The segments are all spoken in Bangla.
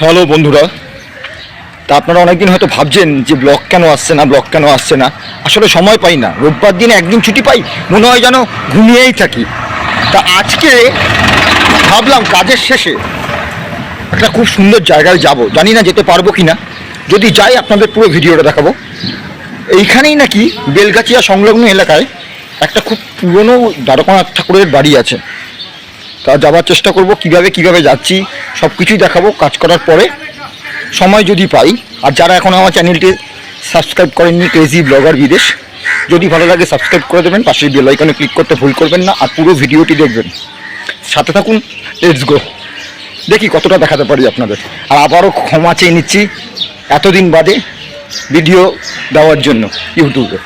হ্যালো বন্ধুরা। তা আপনারা অনেকদিন হয়তো ভাবছেন যে ব্লগ কেন আসছে না ব্লগ কেন আসছে না? আসলে সময় পাই না। রোববার দিনে একদিন ছুটি পাই, মনে হয় যেন ঘুমিয়েই থাকি। তা আজকে ভাবলাম কাজের শেষে একটা খুব সুন্দর জায়গায় যাব। জানি না যেতে পারব কি না যদি যাই, আপনাদের পুরো ভিডিওটা দেখাবো। এইখানেই নাকি বেলগাছিয়া সংলগ্ন এলাকায় একটা খুব পুরনো দ্বারকানাথ ঠাকুরের বাড়ি আছে। তা যাওয়ার চেষ্টা করব, কীভাবে কীভাবে যাচ্ছি সব কিছুই দেখাবো, কাজ করার পরে সময় যদি পাই। আর যারা এখন আমার চ্যানেলটি সাবস্ক্রাইব করেননি ক্রেজি ব্লগার বিদেশ, যদি ভালো লাগে সাবস্ক্রাইব করে দেবেন পাশের বেল আইকনে ক্লিক করতে ভুল করবেন না, আর পুরো ভিডিওটি দেখবেন। সাথে থাকুন লেটস গো দেখি কতটা দেখাতে পারি আপনাদের। আর আবারও ক্ষমা চেয়ে নিচ্ছি, এতদিন বাদে ভিডিও দেওয়ার জন্য ইউটিউবে।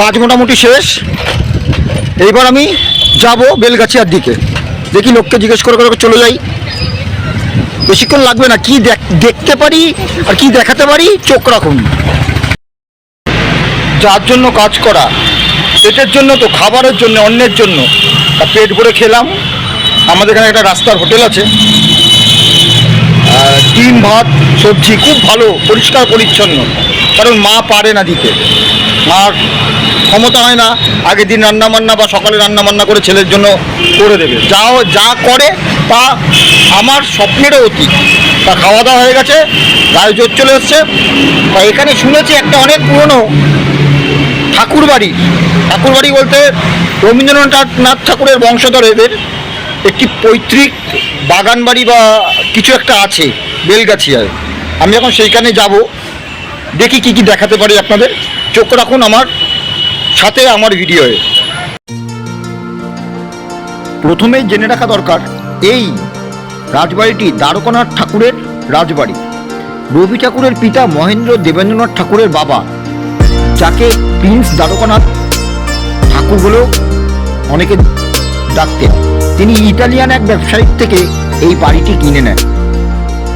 কাজ মোটামুটি শেষ। এইবার আমি যাব বেলগাছিয়ার দিকে। দেখি লোককে জিজ্ঞেস করে করে চলে যাই। বেশিক্ষণ লাগবে না, কি দেখ- দেখতে পারি আর কি দেখাতে পারি, চোখ রাখুন। যার জন্য কাজ করা, পেটের জন্য তো, খাবারের জন্য অন্যের জন্য। তা পেট ভরে খেলাম। আমাদের এখানে একটা রাস্তার হোটেল আছে। ডিম, ভাত, সবজি খুব ভালো, পরিষ্কার, পরিচ্ছন্ন। কারণ মা পারে না দিতে। মার ক্ষমতা হয় না, আগের দিন রান্না বান্না বা সকালে রান্না বান্না করে ছেলের জন্য করে দেবে। যাও, যা করে তা আমার স্বপ্নেরও অতীত। তা খাওয়া দাওয়া হয়ে গেছে, গায়ে জোর চলে এসছে। তা এখানে শুনেছি একটা অনেক পুরনো ঠাকুর বাড়ি ঠাকুর বাড়ি বলতে রবীন্দ্রনাথ নাথ ঠাকুরের বংশধর এদের। একটি পৈতৃক বাগান বাড়ি বা কিছু একটা আছে, বেলগাছিয়ায়। আমি এখন সেইখানে যাব। দেখি কি কি দেখাতে পারি আপনাদের। চোখ রাখুন আমার, সাথে আমার ভিডিওয়ে প্রথমেই জেনে রাখা দরকার, এই রাজবাড়িটি দ্বারকানাথ ঠাকুরের রাজবাড়ি। রবি ঠাকুরের পিতা মহেন্দ্র দেবেন্দ্রনাথ ঠাকুরের বাবা, যাকে প্রিন্স দ্বারকানাথ ঠাকুর বলেও অনেকে ডাকতেন। তিনি ইটালিয়ান এক ব্যবসায়িক থেকে এই বাড়িটি কিনে নেন।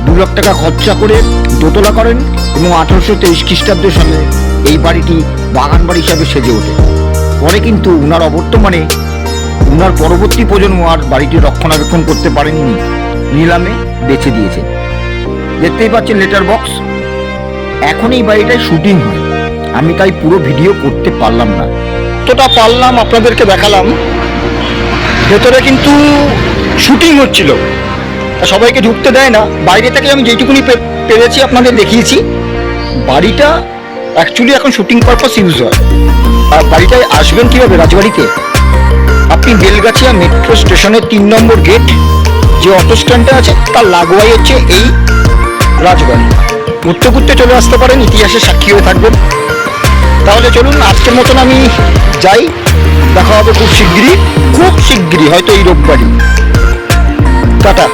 দু লাখ টাকা খরচা করে দোতলা করেন এবং আঠারোশো তেইশ খ্রিস্টাব্দ সালে এই বাড়িটি বাগান বাড়ি হিসাবে সেজে ওঠে। পরে কিন্তু উনার অবর্তমানে উনার পরবর্তী প্রজন্ম আর বাড়িটি রক্ষণাবেক্ষণ করতে পারেননি। নিলামে বেছে দিয়েছে দেখতেই পাচ্ছেন লেটার বক্স এখন এই বাড়িটায় শুটিং হয়। আমি তাই পুরো ভিডিও করতে পারলাম না। তোটা পারলাম আপনাদেরকে দেখালাম, ভেতরে কিন্তু শুটিং হচ্ছিল। সবাইকে ঢুকতে দেয় না। বাইরে থেকে আমি যেটুকুনি পেরেছি আপনাদের দেখিয়েছি। বাড়িটা অ্যাকচুয়ালি এখন শুটিং পারপাস ইউজ হয়। আর বাড়িটায় আসবেন কীভাবে রাজবাড়িতে? আপনি বেলগাছিয়া মেট্রো স্টেশনের তিন নম্বর গেট যে অটো স্ট্যান্ডটা আছে, তার লাগোয়াই হচ্ছে এই রাজবাড়ি। ঘুরতে ঘুরতে চলে আসতে পারেন ইতিহাসের সাক্ষী হয়ে থাকবেন। তাহলে চলুন, আজকের মতন আমি যাই। দেখা হবে খুব শিগগিরই। খুব শিগগিরই, হয়তো এই রোববারই। টাটা।